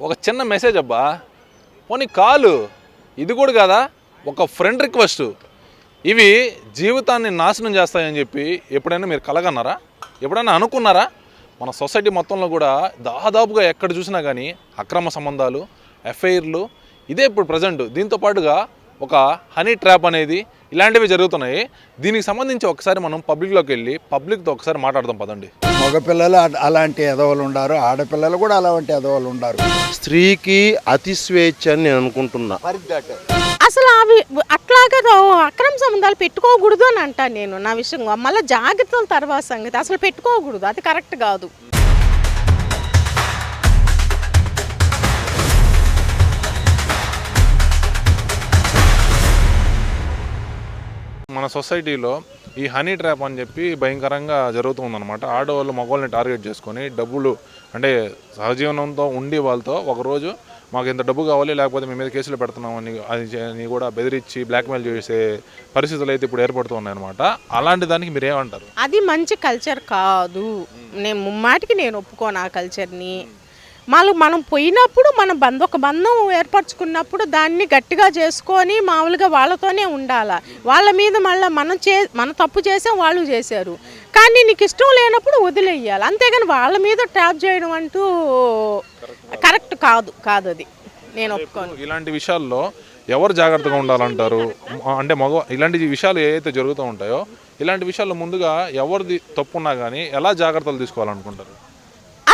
ఒక చిన్న మెసేజ్ అబ్బా. పోనీ కాలు ఇది కూడా కదా? ఒక ఫ్రెండ్ రిక్వెస్ట్ ఇవి జీవితాన్ని నాశనం చేస్తాయని చెప్పి ఎప్పుడైనా మీరు కలగన్నారా? ఎప్పుడైనా అనుకున్నారా? మన సొసైటీ మొత్తంలో కూడా దాదాపుగా ఎక్కడ చూసినా కానీ అక్రమ సంబంధాలు ఎఫ్ఐఆర్లు ఇదే ఇప్పుడు ప్రజెంట్ దీంతో పాటుగా ఒక హనీ ట్రాప్ అనేది ఇలాంటివి జరుగుతున్నాయి. దీనికి సంబంధించి ఒకసారి మనం పబ్లిక్లోకి వెళ్ళి పబ్లిక్తో ఒకసారి మాట్లాడదాం పదండి. మగపిల్లలు అలాంటి ఎదవలు ఉండారు. ఆడపిల్లలు కూడా అలాంటి ఎదవలు ఉండారు. స్త్రీకి అతి స్వేచ్ఛ అని నేను అనుకుంటున్నా. అసలు అవి అట్లాగే అక్రమ సంబంధాలు పెట్టుకోకూడదు అని అంటాను నేను నా విషయంగా మళ్ళీ జాగ్రత్తల తర్వాత సంగతి. అసలు పెట్టుకోకూడదు. అది కరెక్ట్ కాదు. మన సొసైటీలో ఈ హనీ ట్రాప్ అని చెప్పి భయంకరంగా జరుగుతుందన్నమాట. ఆడవాళ్ళు మగవాళ్ళని టార్గెట్ చేసుకొని డబ్బులు అంటే సహజీవనంతో ఉండి వాళ్ళతో ఒకరోజు మాకు ఇంత డబ్బు కావాలి లేకపోతే మీ మీద కేసులు పెడుతున్నాం అని అది అని కూడా బెదిరించి బ్లాక్మెయిల్ చేసే పరిస్థితులు అయితే ఇప్పుడు ఏర్పడుతున్నాయి అనమాట అలాంటి దానికి మీరు ఏమంటారు అది మంచి కల్చర్ కాదు. నేను ముమ్మాటికి నేను ఒప్పుకోను ఆ కల్చర్ని. మళ్ళీ మనం పోయినప్పుడు మనం బంధ ఒక బంధం ఏర్పరచుకున్నప్పుడు దాన్ని గట్టిగా చేసుకొని మామూలుగా వాళ్ళతోనే ఉండాలా? వాళ్ళ మీద మళ్ళీ మనం చే మన తప్పు చేసాం వాళ్ళు చేశారు. కానీ నీకు ఇష్టం లేనప్పుడు వదిలేయాలి అంతేగాని వాళ్ళ మీద ట్యాప్ చేయడం అంటూ కరెక్ట్ కాదు కాదు అది. నేను ఒప్పుకోను. ఇలాంటి విషయాల్లో ఎవరు జాగ్రత్తగా ఉండాలంటారు? అంటే మగ ఇలాంటి విషయాలు ఏవైతే జరుగుతూ ఉంటాయో ఇలాంటి విషయాల్లో ముందుగా ఎవరిది తప్పున్నా కానీ ఎలా జాగ్రత్తలు తీసుకోవాలనుకుంటారు?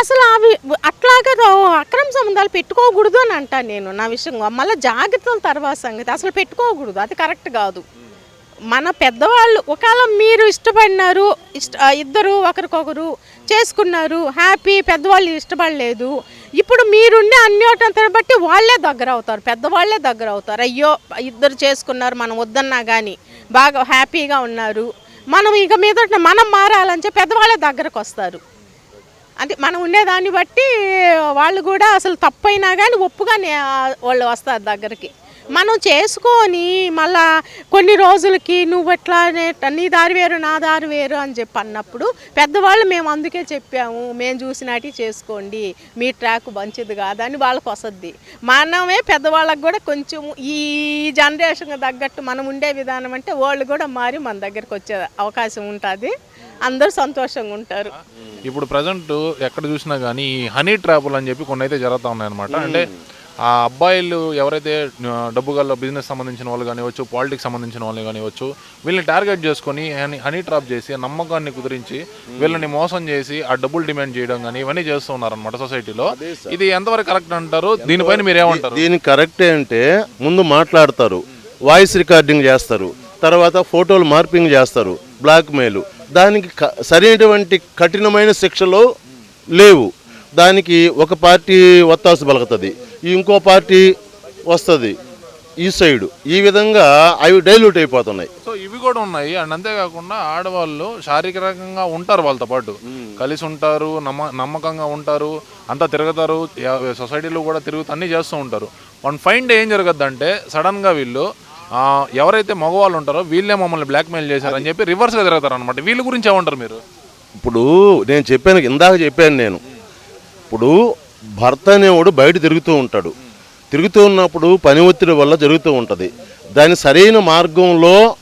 అసలు అవి అట్లాగే అక్రమ సంబంధాలు పెట్టుకోకూడదు అని అంటాను నేను నా విషయంగా మళ్ళీ జాగ్రత్తల తర్వాత సంగతి. అసలు పెట్టుకోకూడదు. అది కరెక్ట్ కాదు. మన పెద్దవాళ్ళు ఒకవేళ మీరు ఇష్టపడినారు ఇష్ట ఇద్దరు ఒకరికొకరు చేసుకున్నారు హ్యాపీ పెద్దవాళ్ళు ఇష్టపడలేదు. ఇప్పుడు మీరుండే అన్యోటంతో బట్టి వాళ్ళే దగ్గర అవుతారు. పెద్దవాళ్ళే దగ్గర అవుతారు. అయ్యో ఇద్దరు చేసుకున్నారు మనం వద్దన్నా కానీ బాగా హ్యాపీగా ఉన్నారు. మనం ఇక మీద మనం మారాలని చెప్పి పెద్దవాళ్ళే దగ్గరకు వస్తారు అంటే మనం ఉండేదాన్ని బట్టి వాళ్ళు కూడా అసలు తప్పైనా కానీ ఒప్పుగానే వాళ్ళు వస్తారు దగ్గరికి. మనం చేసుకొని మళ్ళా కొన్ని రోజులకి నువ్వు ఎట్లా నీ దారి వేరు నా దారి వేరు అని చెప్పి అన్నప్పుడు పెద్దవాళ్ళు మేము అందుకే చెప్పాము మేము చూసినట్టు చేసుకోండి మీ ట్రాక్ మంచిది కాదని వాళ్ళకి వసద్ది. మనమే పెద్దవాళ్ళకి కూడా కొంచెం ఈ జనరేషన్ తగ్గట్టు మనం ఉండే విధానం అంటే వాళ్ళు కూడా మారి మన దగ్గరికి వచ్చే అవకాశం ఉంటుంది. అందరూ సంతోషంగా ఉంటారు. ఇప్పుడు ప్రజెంట్ ఎక్కడ చూసినా కానీ ఈ హనీ ట్రాపులు అని చెప్పి కొన్ని అయితే జరుగుతూ ఉన్నాయన్నమాట. అంటే ఆ అబ్బాయిలు ఎవరైతే డబ్బు గల బిజినెస్ సంబంధించిన వాళ్ళు కానివచ్చు పాలిటిక్స్ సంబంధించిన వాళ్ళు కానివచ్చు వీళ్ళని టార్గెట్ చేసుకొని హనీ ట్రాప్ చేసి నమ్మకాన్ని కుదిరించి వీళ్ళని మోసం చేసి ఆ డబ్బులు డిమాండ్ చేయడం కానీ ఇవన్నీ చేస్తూ ఉన్నారన్నమాట సొసైటీలో ఇది ఎంతవరకు కరెక్ట్ అంటారు? దీనిపైన మీరు ఏమంటారు? దీనికి కరెక్టే అంటే ముందు మాట్లాడతారు వాయిస్ రికార్డింగ్ చేస్తారు తర్వాత ఫోటోలు మార్పింగ్ చేస్తారు బ్లాక్మెయిల్ దానికి సరైనటువంటి కఠినమైన శిక్షలు లేవు. దానికి ఒక పార్టీ ఒత్తాసు పలుకుతుంది ఇంకో పార్టీ వస్తుంది ఈ సైడు. ఈ విధంగా అవి డైల్యూట్ అయిపోతున్నాయి. సో ఇవి కూడా ఉన్నాయి. అండ్ అంతేకాకుండా ఆడవాళ్ళు శారీరకంగా ఉంటారు వాళ్ళతో పాటు. కలిసి ఉంటారు నమ్మ నమ్మకంగా ఉంటారు అంతా తిరుగుతారు. సొసైటీలో కూడా తిరుగుతూ అన్నీ చేస్తూ ఉంటారు. వన్ ఫైన్ డే ఏం జరగద్దంటే సడన్గా వీళ్ళు ఎవరైతే మగవాళ్ళు ఉంటారో వీళ్ళే మమ్మల్ని బ్లాక్మెయిల్ చేశారని చెప్పి రివర్స్గా తిరుగుతారు అనమాట వీళ్ళ గురించి ఏమంటారు మీరు? ఇప్పుడు నేను చెప్పాను ఇందాక చెప్పాను నేను. ఇప్పుడు భర్త అనేవాడు బయట తిరుగుతూ ఉంటాడు. తిరుగుతూ ఉన్నప్పుడు పని ఒత్తిడి వల్ల జరుగుతూ ఉంటుంది. దాని సరైన మార్గంలో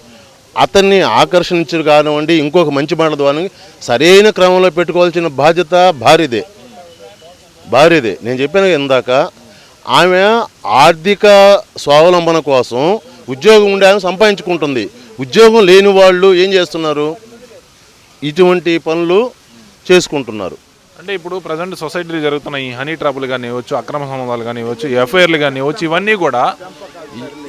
అతన్ని ఆకర్షించరు కానివ్వండి ఇంకొక మంచి మాట ద్వారా సరైన క్రమంలో పెట్టుకోవాల్సిన బాధ్యత భార్యదే. భార్యదే. నేను చెప్పాను ఇందాక ఆమె ఆర్థిక స్వావలంబన కోసం ఉద్యోగం ఉండే ఆమె సంపాదించుకుంటుంది. ఉద్యోగం లేని వాళ్ళు ఏం చేస్తున్నారు? ఇటువంటి పనులు చేసుకుంటున్నారు. అంటే ఇప్పుడు ప్రజెంట్ సొసైటీలో జరుగుతున్న ఈ హనీ ట్రాపులు కానివ్వచ్చు అక్రమ సంబంధాలు కానివ్వచ్చు ఎఫ్ఐఆర్లు కానివ్వచ్చు ఇవన్నీ కూడా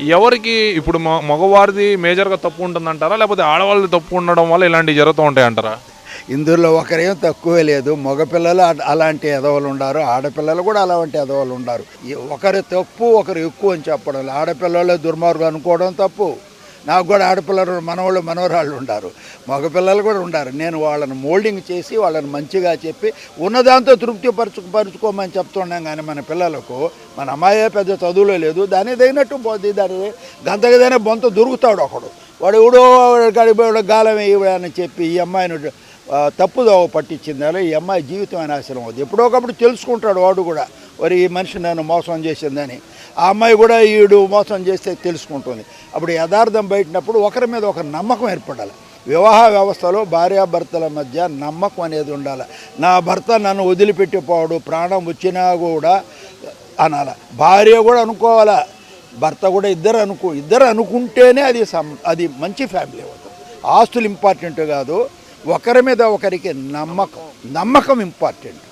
ఎవరికి ఇప్పుడు మ- మగవారిది మేజర్గా తప్పు ఉంటుందంటారా? లేకపోతే ఆడవాళ్ళది తప్పు ఉండడం వల్ల ఇలాంటివి జరుగుతూ ఉంటాయంటారా? ఇందులో ఒకరేం తక్కువే లేదు. మగపిల్లలు అలాంటి ఎదవలు ఉండారు. ఆడపిల్లలు కూడా అలాంటి ఎదవలు ఉండారు. ఈ- తప్పు ఒకరు ఎక్కువ అని చెప్పడం ఆడపిల్లలే దుర్మార్గం అనుకోవడం తప్పు. నాకు కూడా ఆడపిల్లలు మనవాళ్ళు మనవరాళ్ళు ఉండారు. మగపిల్లలు కూడా ఉండారు. నేను వాళ్ళని మోల్డింగ్ చేసి వాళ్ళని మంచిగా చెప్పి ఉన్నదాంతో తృప్తి పరుచు పరుచుకోమని చెప్తున్నాం కానీ మన పిల్లలకు మన అమ్మాయే పెద్ద చదువులో లేదు. దాని తగినట్టు పోద్ది దాని గంతగదైనా బొంత దొరుకుతాడు ఒకడు. వాడు ఎవడో గడిపోయాడు గాలం వేయడు అని చెప్పి ఈ అమ్మాయిని తప్పుదోవ పట్టించింది. అలా ఈ అమ్మాయి జీవితం నాశనం అవుతుంది ఎప్పుడో ఒకప్పుడు తెలుసుకుంటాడు వాడు కూడా. మరి ఈ మనిషి నన్ను మోసం చేసిందని. ఆ అమ్మాయి కూడా ఈడు మోసం చేస్తే తెలుసుకుంటుంది. అప్పుడు యథార్థం బయటినప్పుడు ఒకరి మీద ఒక నమ్మకం ఏర్పడాలి. వివాహ వ్యవస్థలో భార్యాభర్తల మధ్య నమ్మకం అనేది ఉండాలి. నా భర్త నన్ను వదిలిపెట్టిపోవడు ప్రాణం వచ్చినా కూడా అనాల. భార్య కూడా అనుకోవాలా? భర్త కూడా ఇద్దరు అనుకో ఇద్దరు అనుకుంటేనే అది సం అది మంచి ఫ్యామిలీ అవుతుంది ఆస్తులు ఇంపార్టెంట్ కాదు. ఒకరి మీద ఒకరికి నమ్మకం. నమ్మకం ఇంపార్టెంట్